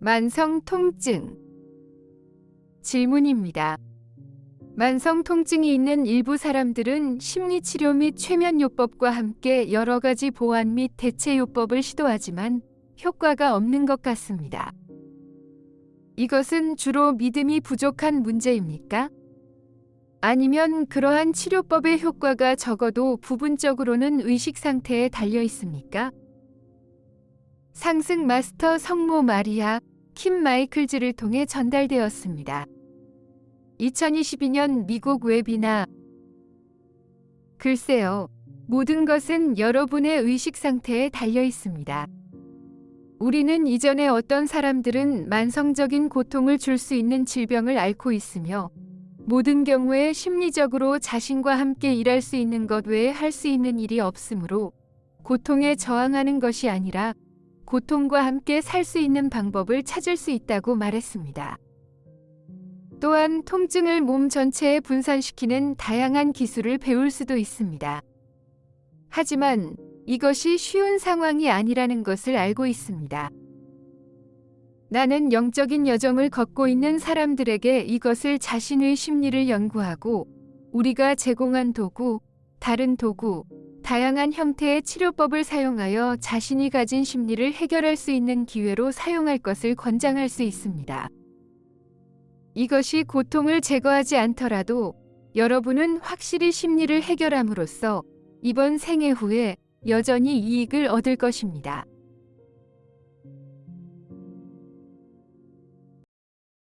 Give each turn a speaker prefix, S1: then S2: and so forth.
S1: 만성 통증. 질문입니다. 만성 통증이 있는 일부 사람들은 심리치료 및 최면요법과 함께 여러 가지 보완 및 대체요법을 시도하지만 효과가 없는 것 같습니다. 이것은 주로 믿음이 부족한 문제입니까? 아니면 그러한 치료법의 효과가 적어도 부분적으로는 의식 상태에 달려 있습니까? 상승 마스터 성모 마리아 킴 마이클즈를 통해 전달되었습니다. 2022년 미국 웹이나 글쎄요. 모든 것은 여러분의 의식 상태에 달려 있습니다. 우리는 이전에 어떤 사람들은 만성적인 고통을 줄 수 있는 질병을 앓고 있으며 모든 경우에 심리적으로 자신과 함께 일할 수 있는 것 외에 할 수 있는 일이 없으므로 고통에 저항하는 것이 아니라 고통과 함께 살 수 있는 방법을 찾을 수 있다고 말했습니다. 또한 통증을 몸 전체에 분산시키는 다양한 기술을 배울 수도 있습니다. 하지만 이것이 쉬운 상황이 아니라는 것을 알고 있습니다. 나는 영적인 여정을 걷고 있는 사람들에게 이것을 자신의 심리를 연구하고 우리가 제공한 도구, 다른 도구, 다양한 형태의 치료법을 사용하여 자신이 가진 심리를 해결할 수 있는 기회로 사용할 것을 권장할 수 있습니다. 이것이 고통을 제거하지 않더라도 여러분은 확실히 심리를 해결함으로써 이번 생애 후에 여전히 이익을 얻을 것입니다.